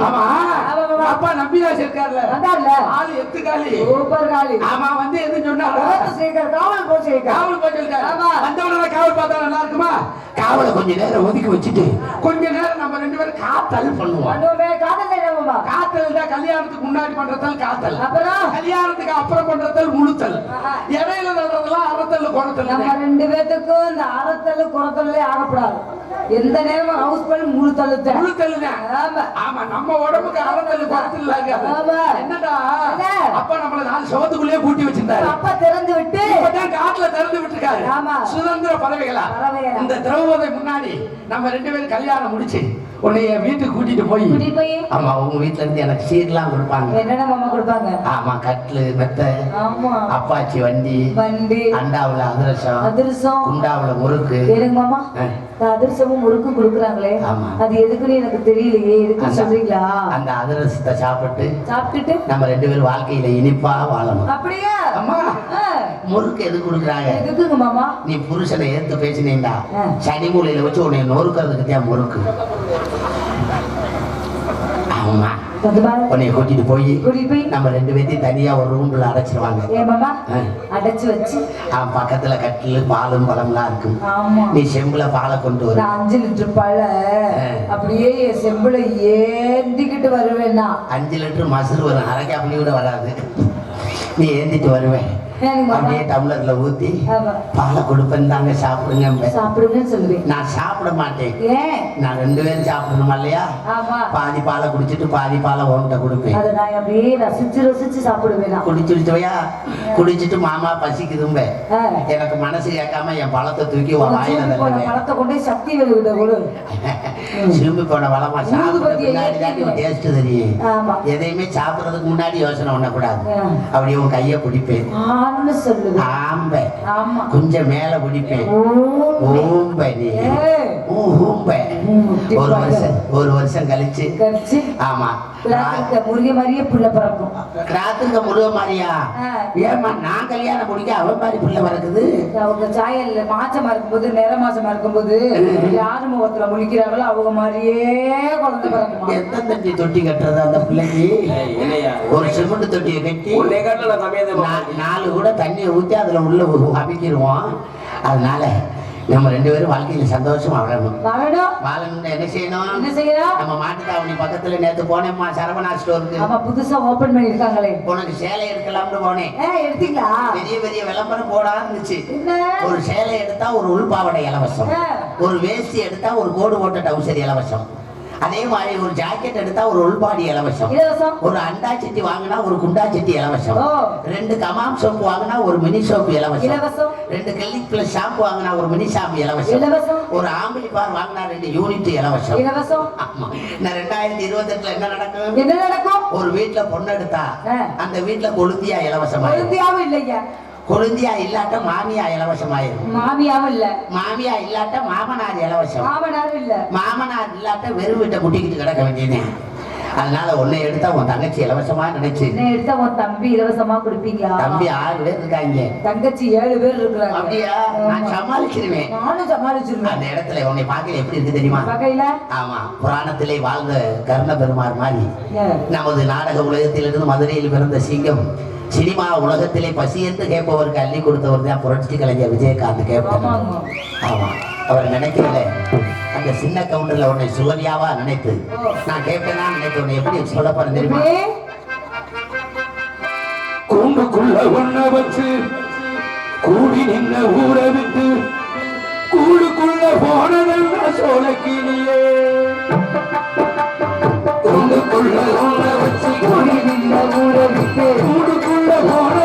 ஆமா. நம்பிதாஸ் இருக்கார்ல? அதான்ல ஆளு எத்து காலி சூப்பர் காலி ஆமா வந்து எது சொன்னாரா சேகர் காவல் போ சேகர் காவல் போச்சு ஆமா. வந்தவன காவல் பார்த்தா நல்லா இருக்குமா? காவலை கொஞ்ச நேரம் ஒதுக்கி வச்சுட்டு கொஞ்ச நேரம் நம்ம ரெண்டு பேரும் காத்தல் பண்ணுவோம். காதல் காத்தல் தான் கல்யாணத்துக்கு முன்னாடி பண்றதால் காத்தல். அப்புறம்? கல்யாணத்துக்கு அப்புறம் பண்றதால் முழுத்தல். இடையில நடுறதெல்லாம் அறத்தல் குறத்தல் நம்ம ரெண்டு பேத்துக்கும் இந்த அறத்தல் குறத்தல்லே ஆகப்படாது எந்த நேரமும் ஹவுஸ் பண்ணி முழு தள்ளுத்த முழுத்தல் தான் ஆமா. ஆமா நம்ம உடம்புக்கு அறத்தல் குறத்தல் என்னடா என்ன? அப்பா நம்மள நாலு சவத்துக்குள்ளேயே பூட்டி வச்சிருந்தாரு அப்பா திறந்து விட்டு இப்பதான் காட்டுல திறந்து விட்டுருக்காரு ஆமா. சுதந்திர பறவைகளா. இந்த திரௌபதி முன்னாடி நம்ம ரெண்டு பேரும் கல்யாணம் முடிச்சு உன்னைய வீட்டுக்கு கூட்டிட்டு போய். போய்? ஆமா உங்க வீட்ல இருந்து எனக்கு சீர்லாம் கொடுப்பாங்க. என்னென்ன மாமா கொடுப்பாங்க? ஆமா கட்லு மெத்த ஆமா. அப்பாச்சி வண்டி வண்டி அண்டாவுல அதிரசம் அதிர்சம் குண்டாவுல முறுக்கு. எனக்கு மாமா? அதிர்சமும் முறுக்கும் கொடுக்குறாங்களே. ஆமா. அது எதுக்குன்னு எனக்கு தெரியலையே. அந்த- சொல்றீங்களா? அந்த அதிரசத்தை சாப்பிட்டு சாப்பிட்டுட்டு? நம்ம ரெண்டு பேரும் வாழ்க்கையில இனிப்பா வாழணும். அப்படியா? அம்மா. முறுக்கு எது கொடுக்குறாங்க? எதுக்குங்க மாமா? நீ புருஷனை ஏத்து பேசினேன்டா. ஆ. சனி மூலையில வச்சு உன்னை நொறுக்கிறதுக்கு தான் முறுக்கு. ஆமா. உன்னை கூட்டிட்டு போய் நம்ம ரெண்டு பேர்த்தையும் தனியா ஒரு ரூம்ல அடைச்சிருவாங்க. அடைச்சு வச்சு. பக்கத்துல கட்டில் பாலும் பழம்லாம் இருக்கும். நீ செம்புல பாலை கொண்டு வர. அஞ்சு லிட்டர் பால ஆ. அப்படியே செம்புல ஏந்திக்கிட்டு வருவேன்னா அஞ்சு லிட்டர் மசூர் வரும் அரைக்காப்புலி கூட வராது. நீ ஏந்திட்டு வருவேன் அப்படியே டம்ளர்ல ஊத்தி. பாலை கொடுப்பேன் தாங்க சாப்பிடுங்க சாப்பிடுங்கன்னு சொல்லுவேன். நான் சாப்பிட மாட்டேன். நான் ரெண்டு பேரும் சாப்பிடணுமா இல்லையா? பாதி பாலை குடிச்சிட்டு பாதி பாலை உன்கிட்ட கொடுப்பேன். அதை நான் அப்படியே ரசிச்சு ரசிச்சு சாப்பிடுவேனா குடிச்சுட்டுவையா குடிச்சிட்டு மாமா பசிக்குதும்ப. எனக்கு மனசு கேட்காம என் பழத்தை தூக்கி வாயில பழத்தை கொண்டு சக்தி வெளியிட கொடு சிலும்பி போன வளமா தான் ஏத்திக்குவேன். டேஸ்ட் தெரியும். எதையுமே சாப்பிடுறதுக்கு முன்னாடி யோசனை பண்ணக்கூடாது. ஆ. அப்படியே உன் கையை பிடிப்பேன் ஆம்ப. ஆமா. கொஞ்சம் மேல பிடிப்பேன் ஊம்பி. நீ. ஊம்ப ஒரு. வருஷம் ஒரு வருஷம் கழிச்சு. ஆமா. முருகை மாதிரியே புள்ள பிறக்கும். ராத்துங்க முருக மாதிரியா? ஆ. ஏமா நான் கல்யாணம் முடிக்க அவன் மாதிரி பிள்ளை வரக்குது அவங்க சாயல்ல மாசமா இருக்கும்போது நிற மாசமா இருக்கும்போது யாரு முகத்துல முழிக்கிறாங்களோ அவங்க மாதிரியே குழந்தை பிறக்குமா? எந்த தட்டி தொட்டி கட்டுறது அந்த பிள்ளைக்கு? ஒரு சிமெண்ட் தொட்டியை கட்டி நாலு கூட தண்ணியை ஊற்றி அதில் உள்ள அமைக்கிடுவோம். அதனால நம்ம ரெண்டு பேரும் வாழ்க்கையில சந்தோஷமா வாழணும். வாழணும் வாழணும்னு என்ன செய்யணும்? என்ன செய்யறோம் நம்ம மாட்டுத்தாவணி பக்கத்துல நேத்து போனேம்மா சரவணா ஸ்டோருக்கு ஆமா புதுசா ஓபன் பண்ணிருக்காங்களே உனக்கு சேலை எடுக்கலாம்னு போனேன். எடுத்தீங்களா? பெரிய பெரிய விளம்பரம் போடா இருந்துச்சு ஒரு சேலை எடுத்தா ஒரு உள்பாவடை இலவசம். ஒரு வேஷ்டி எடுத்தா ஒரு கோடு போட்ட டவுசர் இலவசம். அதே மாதிரி ஒரு ஜாக்கெட் எடுத்தா ஒரு உள்பாடி இலவசம். இலவசம்? ஒரு அண்டா சட்டி வாங்கினா ஒரு குண்டா சட்டி இலவசம். ரெண்டு கமாம் சோப்பு வாங்கினா ஒரு மினி சோப்பு இலவசம். இலவசம்? ரெண்டு கிளினிக் பிளஸ் ஷாம்பு வாங்கினா ஒரு மினி ஷாம்பு இலவசம். ஒரு ஆம்பிளி பார் வாங்கினா ரெண்டு யூனிட் இலவசம். இலவசம்? ஆமா. நான் ரெண்டாயிரத்தி இருபத்தெட்டுல என்ன நடக்கும்? என்ன நடக்கும்? ஒரு வீட்டுல பொண்ணு எடுத்தா. அந்த வீட்டுல கொழுந்தியா இலவசமா? கொழுந்தியாவும் இல்லையா கொழுந்தியா இல்லாட்ட மாமியா இலவசமாயிரும் மாமியாவும் இல்ல. மாமியா இல்லாட்ட மாமனார் இலவசம். மாமனாரும் இல்ல. மாமனார் இல்லாட்ட வெறும் வீட்டை முட்டிக்கிட்டு கிடக்க வேண்டியது. அதனால உன்னை எடுத்தா உன் தங்கச்சி இலவசமா நினைச்சு. என்ன எடுத்தா உன் தம்பி இலவசமா கொடுப்பீங்களா? தம்பி ஆறு பேர் இருக்காங்க. தங்கச்சி ஏழு பேர் இருக்கிறாங்க. அப்படியா? நான். சமாளிச்சிருவேன். நானும் சமாளிச்சிருவேன். அந்த இடத்துல உன்னை பார்க்கல எப்படி இருக்கு தெரியுமா? வகையில ஆமா. புராணத்திலே வாழ்ந்த கர்ண பெருமார் மாதிரி நமது நாடக உலகத்திலிருந்து மதுரையில் பிறந்த சிங்கம் சினிமா உலகத்திலே பசி என்று கேட்பவருக்கு அள்ளி கொடுத்தவர் தான் புரட்சி கலைஞர் விஜயகாந்த் கேட்பார் ஆமாங்க. ஆமா. அவர் நினைக்கல அந்த சின்ன கவுண்டர்ல உன்னை சுகன்யாவா நினைத்து. நான் கேட்பேனா நினைத்து உன்னை எப்படி சொல்ல போறேன் தெரியுமா? கூண்டுக்குள்ள ஒண்ண வச்சு கூடி நின்ன ஊரை விட்டு கூடுக்குள்ள போனதெல்லாம் சோழக்கிளியே கூண்டுக்குள்ள ஒண்ண வச்சு கூடி நின்ன ஊரை விட்டு கூடுக்குள்ள போனதெல்லாம்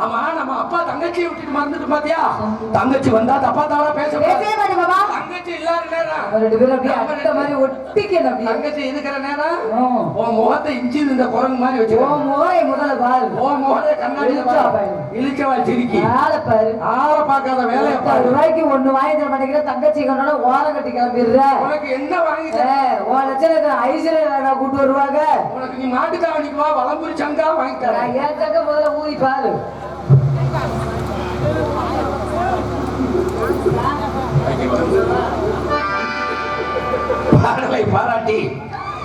ஆமா. நம்ம அப்பா தங்கச்சியை விட்டுட்டு மறந்துட்டு பாத்தியா? தங்கச்சி வந்தா தப்பா தவறா பேச நேரம் ரெண்டு பேரும் அப்படியே மாதிரி ஒட்டிக்கணும் அப்படியே. தங்கச்சி இருக்கிற நேரம். உன் முகத்தை இஞ்சி இந்த குரங்கு மாதிரி ஓ வச்சுக்கோ. முகம் முதல்ல பாரு உன் முகத்தை கண்ணாடி இழுச்சா பாரு. சிரிக்கி. ஆளை பாரு. ஆள பார்க்காத வேலையை பாரு. ரூபாய்க்கு ஒண்ணு வாங்கி தர மாட்டேங்கிற தங்கச்சி கண்ணோட ஓரம் கட்டி கிளம்பிடுற. உனக்கு என்ன வாங்கி தர- உன் லட்சணத்தை ஐஸ்வர்யா கூட்டு வருவாங்க. உனக்கு நீ மாட்டுத்தாவணிக்கு வா வளம்புரி சங்கா வாங்கி தரேன். ஏன் தங்க முதல்ல ஊதி பாரு. பாடலை பாராட்டி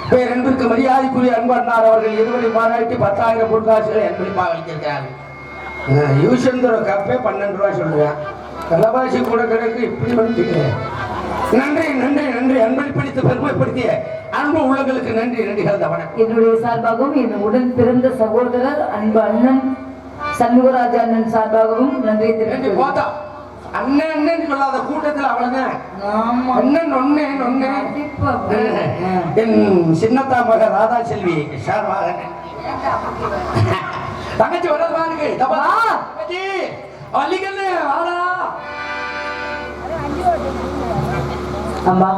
பேரன்பிற்கு மரியாதைக்குரிய அன்பண்ணார் அவர்கள் இருவரை பாராட்டி பத்தாயிரம் பொருட்காசுகளை அன்பளிப்பாக அளித்திருக்கிறார்கள். யூசந்தர கப்பே பன்னெண்டு ரூபாய் சொல்லுவேன் கலபாசி கூட கிடக்கு இப்படி வந்துட்டீங்க நன்றி நன்றி நன்றி. அன்பளிப்பளித்து பெருமைப்படுத்திய அன்பு உள்ளங்களுக்கு நன்றி நன்றி. கலந்த வணக்கம். என்னுடைய சார்பாகவும் என் உடன் பிறந்த சகோதரர் அன்பு அண்ணன் சண்முகராஜ அண்ணன் சார்பாகவும் நன்றி போதா. அண்ணன் அண்ணன் சொல்லாத கூட்டத்தில் அவ்வளவுதான் ஆமா. அண்ணன் ஒண்ணே கண்டிப்பா. என் சின்னத்தா மக ராதா செல்வி சார்பாக தங்கச்சி வர்றது பாருங்க தப்பா வா. தங்கச்சி வள்ளிக்கண்ணு வாடா. அம்மா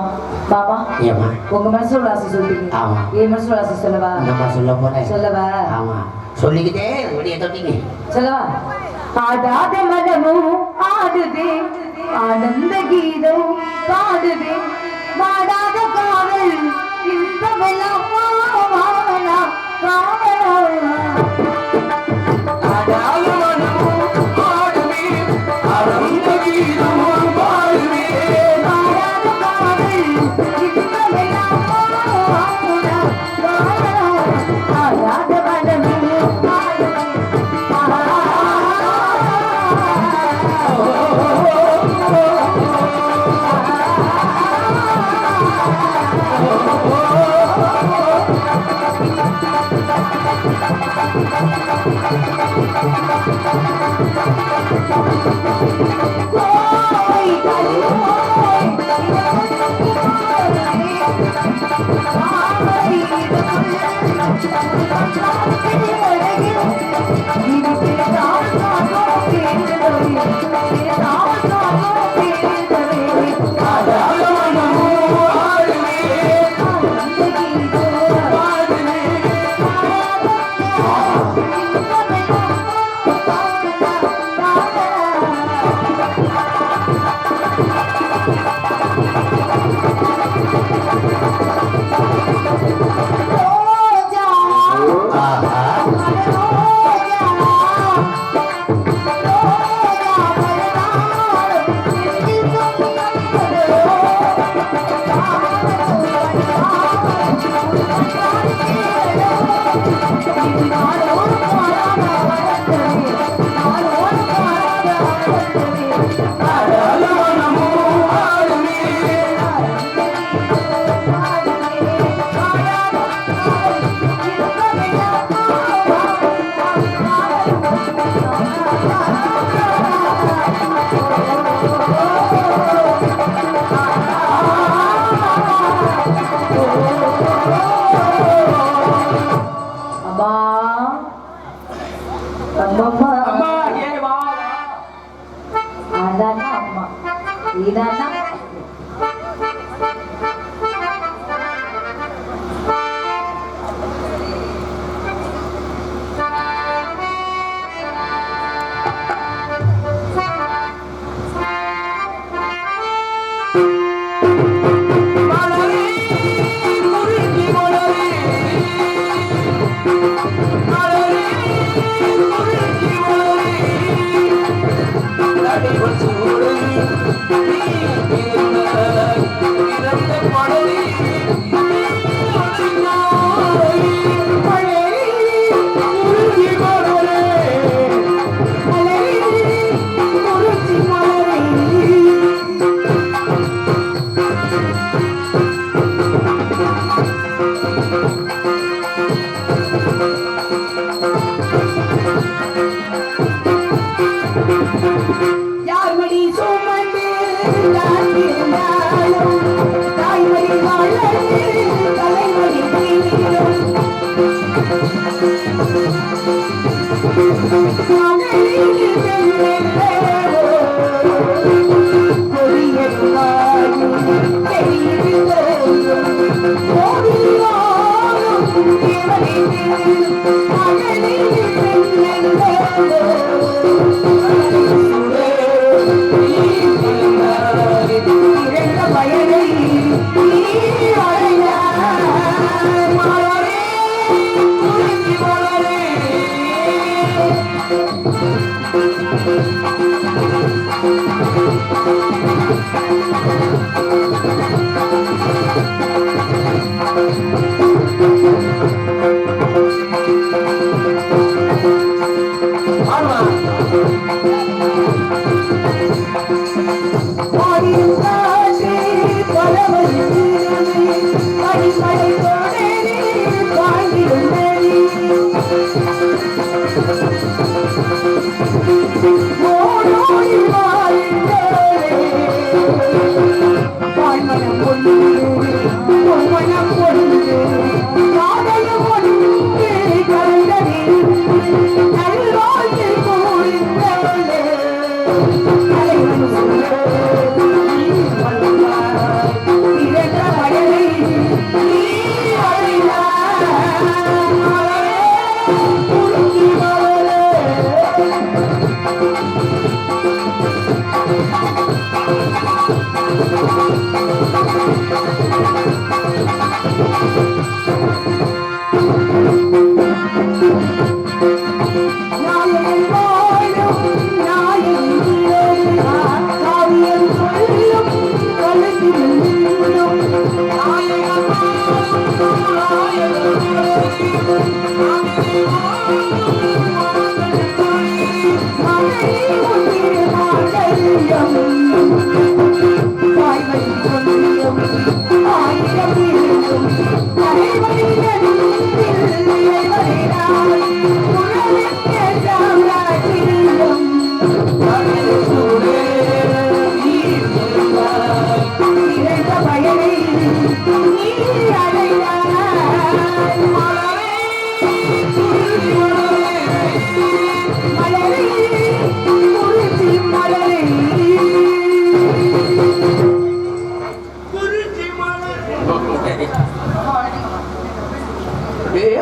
பாபா ஏமா உங்க மனசுல ஆசை சொல்றீங்க ஆமா. என் மனசுல ஆசை சொல்லவா? நம்ம சொல்ல போறேன் சொல்லவா? ஆமா. சொல்லிக்கிட்டே தொட்டிங்க சொல்லவா? ஆடாத மனமும் ஆடுதே ஆனந்த கீதம் பாடுதே பாடாத காவல் இன்பமெல்லாம் காவலா காவலா ஆடாத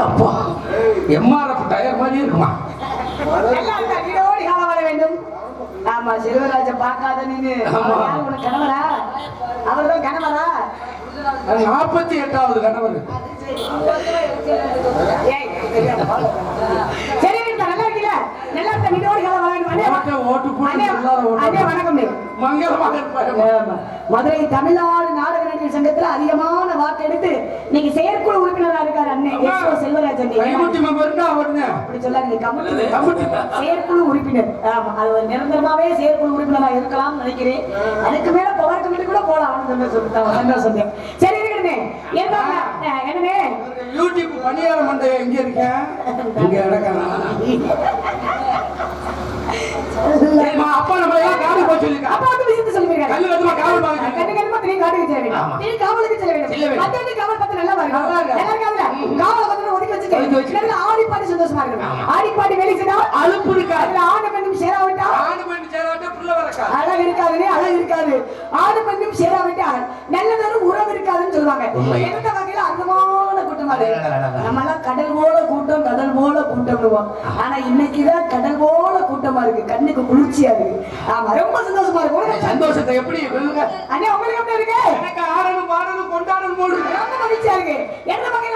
அப்பா எம்ஆர்எஃப் டயர் மாதிரி இருக்குமா? ஆமா செல்வராஜ பார்க்காத நீனு. கணவரா? அவர்தான் கணவரா? நாற்பத்தி எட்டாவது கணவர். சரி நல்லா இருக்கீல நல்லா இருக்க? காலம் வர வேண்டும். அண்ணே, வணக்கம் மங்களமாக. மதுரை தமிழ்நாடு நாடக நடிகர் சங்கத்துல அதிகமான வாக்கு எடுத்து நீங்க செயற்குழு உறுப்பினரா இருக்காரு அண்ணன் செல்வராஜன் அப்படி கமிட்டி. செயற்குழு உறுப்பினர். ஆமா. அது நிரந்தரமாவே செயற்குழு உறுப்பினரா இருக்கலாம்னு நினைக்கிறேன். அதுக்கு மேல பவர் கமிட்டி கூட போலாம். சந்தோஷம் சரி இருக்கணுமே என்னமே யூடியூப் பணியார மண்டைய எங்க இருக்கேன்? இங்க இடக்கலாம் சரிம்மா, அப்பா நம்ம எல்லாம் காடு போய் சொல்லிருக்கா அப்பா வந்து விஷயத்தை சொல்லிருக்காரு கல்லு கட்டுமா காவல் பார்க்க சொல்லி. கண்ணு கண்ணுமா திரும்பி காட்டுக்கு செல்ல வேண்டும். ஆமா. திரும்பி காவலுக்கு செல்ல செல்ல வேண்டும். வேண்டும். மத்தவங்க காவல் பார்த்து நல்லா பாருங்க. நல்லா இருக்கு. நல்லா இருக்காதுல காவலை பார்த்து ஒதுக்கி ஒதுக்கி வச்சுட்டு வச்சுட்டு. நல்லா ஆடி பாடி சந்தோஷமா இருக்கணும். ஆடி பாடி வேலை செய்தா அலுப்பு இருக்கா? அதுல ஆணு பெண்ணும் சேராவிட்டா புள்ள வரக்கா அழகு இருக்காதுனே அழகு இருக்காது. ஆணு பெண்ணும் சேராவிட்டால் நல்லதொரு உறவு இருக்காதுன்னு சொல்லுவாங்க. எந்த வகையில கூட்டமா அடடடடட. நம்ம எல்லாம் கடல் போல கூட்டம் கடல் போல கூட்டம் ஆனா இன்னைக்குதான் கடல் போல கூட்டமா இருக்கு. கண்ணுக்கு குளிர்ச்சியா இருக்கு. ஆமா ரொம்ப சந்தோஷமா இருக்கு. உனக்கு சந்தோஷத்தை எப்படி அண்ணே உங்களுக்கு எப்படி இருக்கு? எனக்கு ஆடணும் பாடணும் கொண்டாடணும் போடு ரொம்ப மகிழ்ச்சியா இருக்கு. எந்த வகையில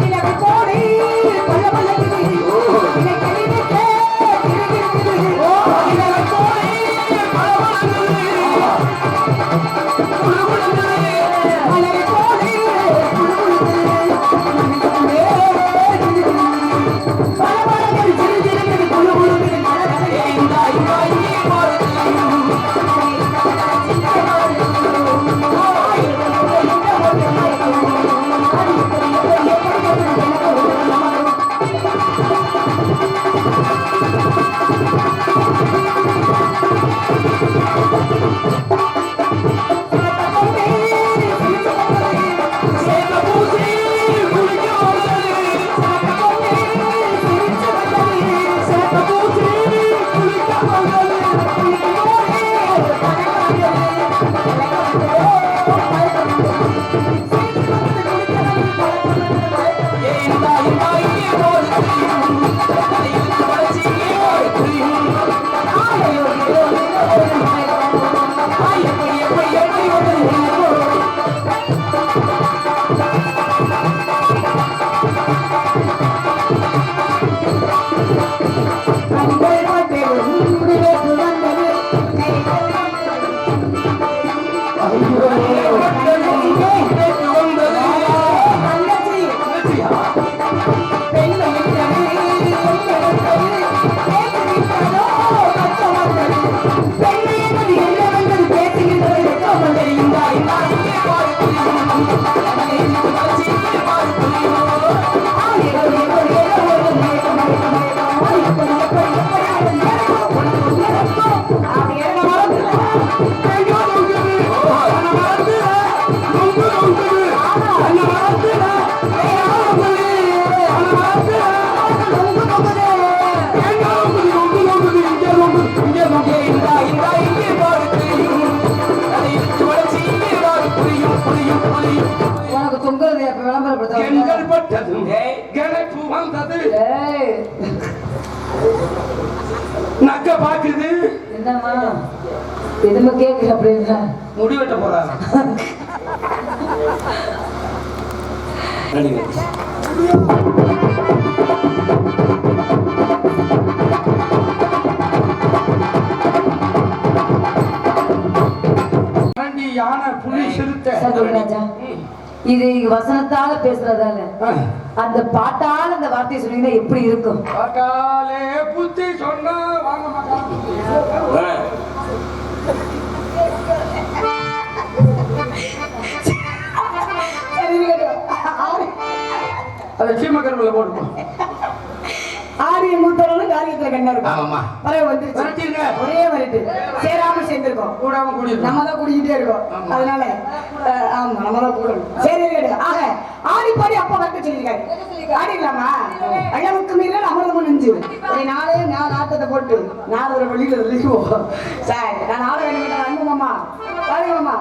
Mira, எங்கள் பட்டது கிணற்று வந்தது. நக்க பாக்குது என்னம்மா? எதுவுமே கேட்கல அப்படின்னா முடி வெட்ட போறாங்க யானை புலி சிறுத்தை இது வசனத்தால பேசுறதால. அந்த பாட்டால அந்த வார்த்தையை சொன்னீங்கன்னா எப்படி இருக்கும்? பாட்டாலே புத்தி சொன்னா வாங்க அதை சீமக்கருவில் போட்டுப்போம் ஆரிய மூத்தவனும் காரியத்துல கண்ணா இருக்கும். வந்துருச்சு. விரட்டிருங்க. ஒரே வரட்டு சேராம சேர்ந்திருக்கோம். கூடாம கூடியிருக்கோம் நம்ம தான் குடிக்கிட்டே இருக்கோம். ஆமா. அதனால ஆமா நம்ம தான் கூடணும். சரி ஆக ஆடி பாடி அப்பா கற்க சொல்லியிருக்காரு. ஆடிக்கலாமா அளவுக்கு மீறல அமிர்தமும் நெஞ்சு நாளே நாலு ஆட்டத்தை போட்டு நாலு ஒரு வெளியில சார் நான் ஆட வேண்டிய அன்பு மாமா. பாருங்க மாமா.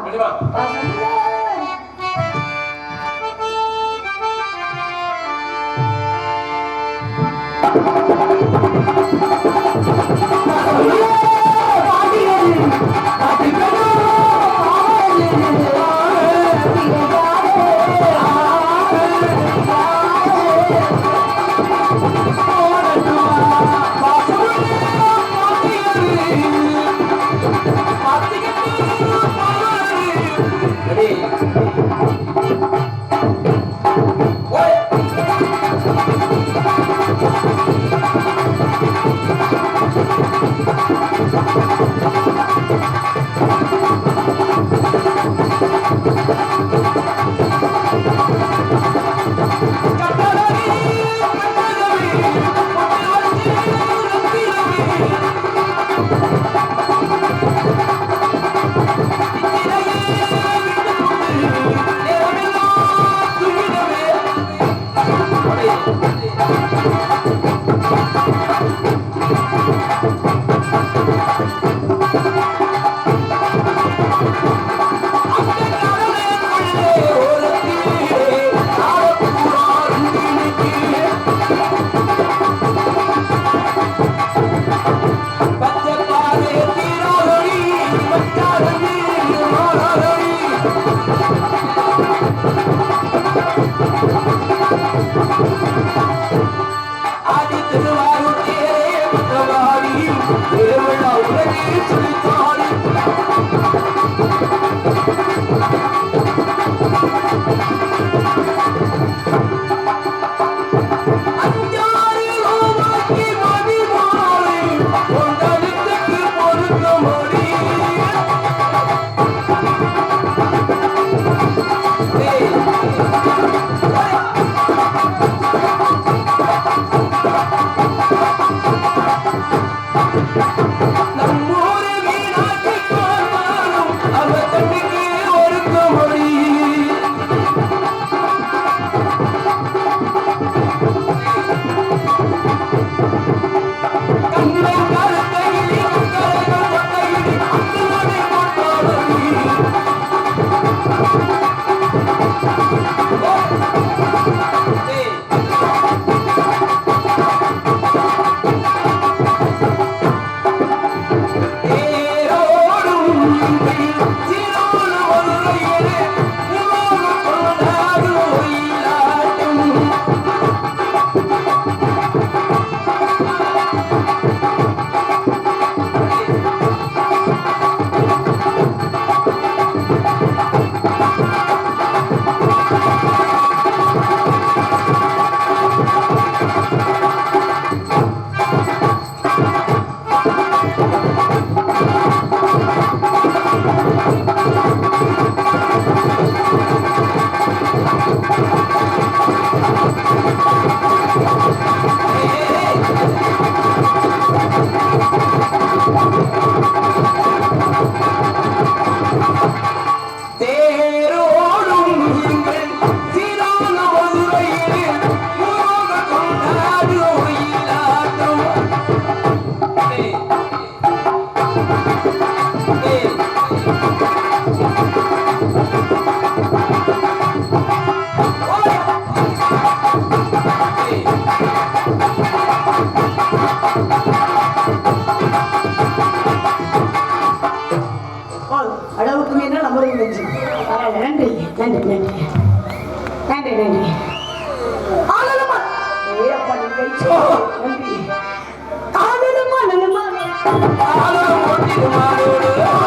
கொடுத்தீங்கன்னா நம்ம தெரிஞ்சு நன்றி நன்றி நன்றி. நன்றி நன்றி. நன்றி. ஆனந்தமா நலமா? ஆனந்தமா நலமா?